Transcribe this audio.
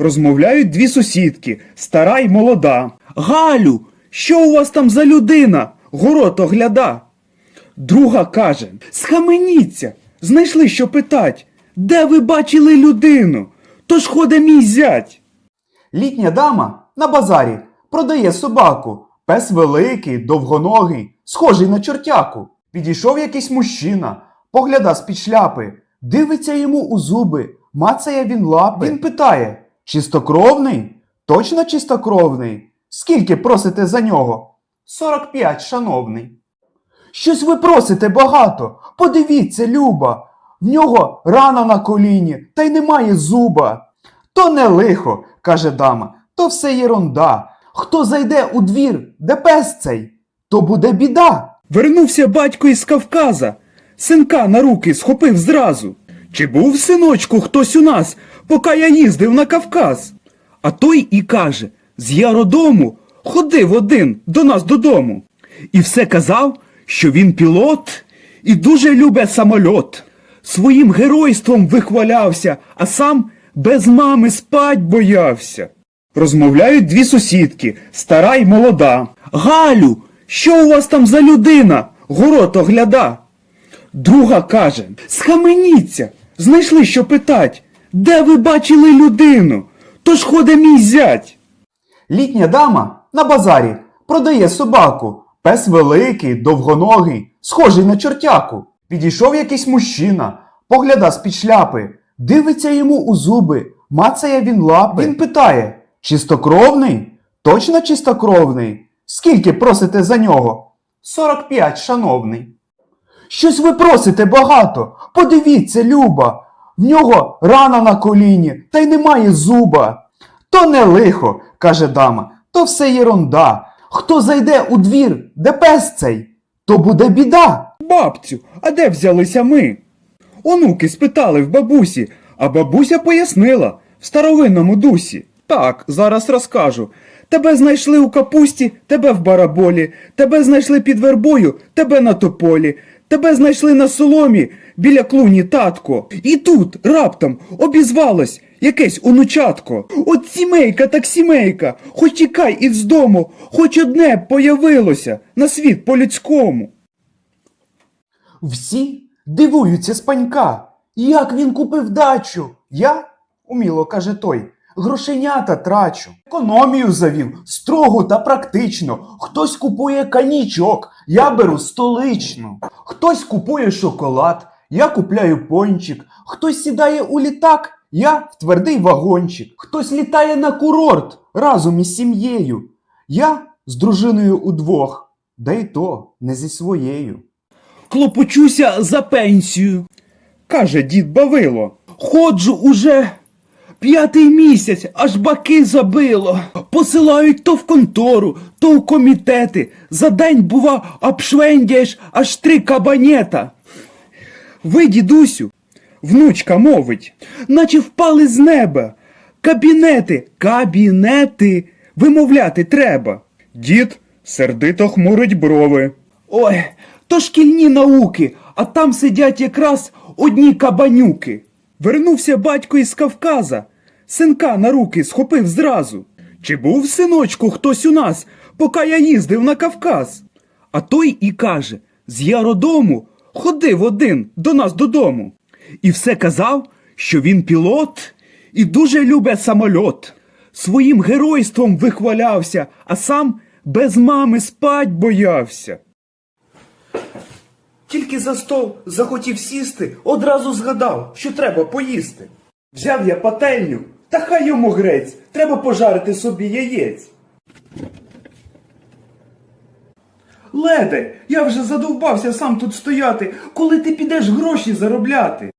Розмовляють дві сусідки, стара й молода. Галю, що у вас там за людина? Город огляда. Друга каже: Схаменіться, знайшли, що питать. Де ви бачили людину? Тож ходе мій зять. Літня дама на базарі продає собаку. Пес великий, довгоногий, схожий на чортяку. Підійшов якийсь мужчина, погляда з-під шляпи, дивиться йому у зуби, мацає він лапи. Він питає: чистокровний? Точно чистокровний? Скільки просите за нього? Сорок п'ять, шановний. Щось ви просите багато. Подивіться, Люба. В нього рана на коліні, та й немає зуба. То не лихо, каже дама, то все єрунда. Хто зайде у двір, де пес цей, то буде біда. Вернувся батько із Кавказа, синка на руки схопив зразу. Чи був, синочку, хтось у нас, поки я їздив на Кавказ? А той і каже з яродому ходив один до нас додому. І все казав, що він пілот і дуже любе самольот. Своїм геройством вихвалявся, а сам без мами спать боявся. Розмовляють дві сусідки, стара й молода. Галю, що у вас там за людина? Город огляда. Друга каже: Схаменіться, знайшли, що питать. Де ви бачили людину? Тож ходе мій зять. Літня дама на базарі продає собаку. Пес великий, довгоногий, схожий на чортяку. Підійшов якийсь мужчина, погляда з-під шляпи, дивиться йому у зуби, мацає він лапи. Він питає: чистокровний? Точно чистокровний? Скільки просите за нього? Сорок п'ять, шановний. Щось ви просите багато. Подивіться, Люба. В нього рана на коліні, та й немає зуба. То не лихо, каже дама, то все єрунда. Хто зайде у двір, де пес цей, то буде біда. Бабцю, а де взялися ми? Онуки спитали в бабусі, а бабуся пояснила в старовинному дусі. Так, зараз розкажу. Тебе знайшли у капусті, тебе в бараболі, тебе знайшли під вербою, тебе на тополі, тебе знайшли на соломі біля клуні татко. І тут раптом обізвалось якесь онучатко. От сімейка так сімейка, хоч тікай із дому, хоч одне появилося на світ по-людському. Всі дивуються з панька. Як він купив дачу? Я, уміло каже той, грошенята трачу. Економію завів строго та практично. Хтось купує канічок, я беру столичну. Хтось купує шоколад, я купляю пончик. Хтось сідає у літак, я в твердий вагончик. Хтось літає на курорт разом із сім'єю. Я з дружиною удвох, да й то не зі своєю. Клопочуся за пенсію, каже дід Бавило. Ходжу уже п'ятий місяць, аж баки забило. Посилають то в контору, то в комітети. За день, бува, обшвендяєш аж три кабанета. Ви, дідусю, внучка мовить, наче впали з неба. Кабінети, кабінети вимовляти треба. Дід сердито хмурить брови. Ой, то шкільні науки, а там сидять якраз одні кабанюки. Вернувся батько із Кавказа, синка на руки схопив зразу. Чи був, синочку, хтось у нас, поки я їздив на Кавказ? А той і каже з яродому ходив один до нас додому. І все казав, що він пілот і дуже любе самольот. Своїм геройством вихвалявся, а сам без мами спать боявся. Тільки за стол захотів сісти, одразу згадав, що треба поїсти. Взяв я пательню, та хай йому грець, треба пожарити собі яєць. Леде, я вже задовбався сам тут стояти, коли ти підеш гроші заробляти.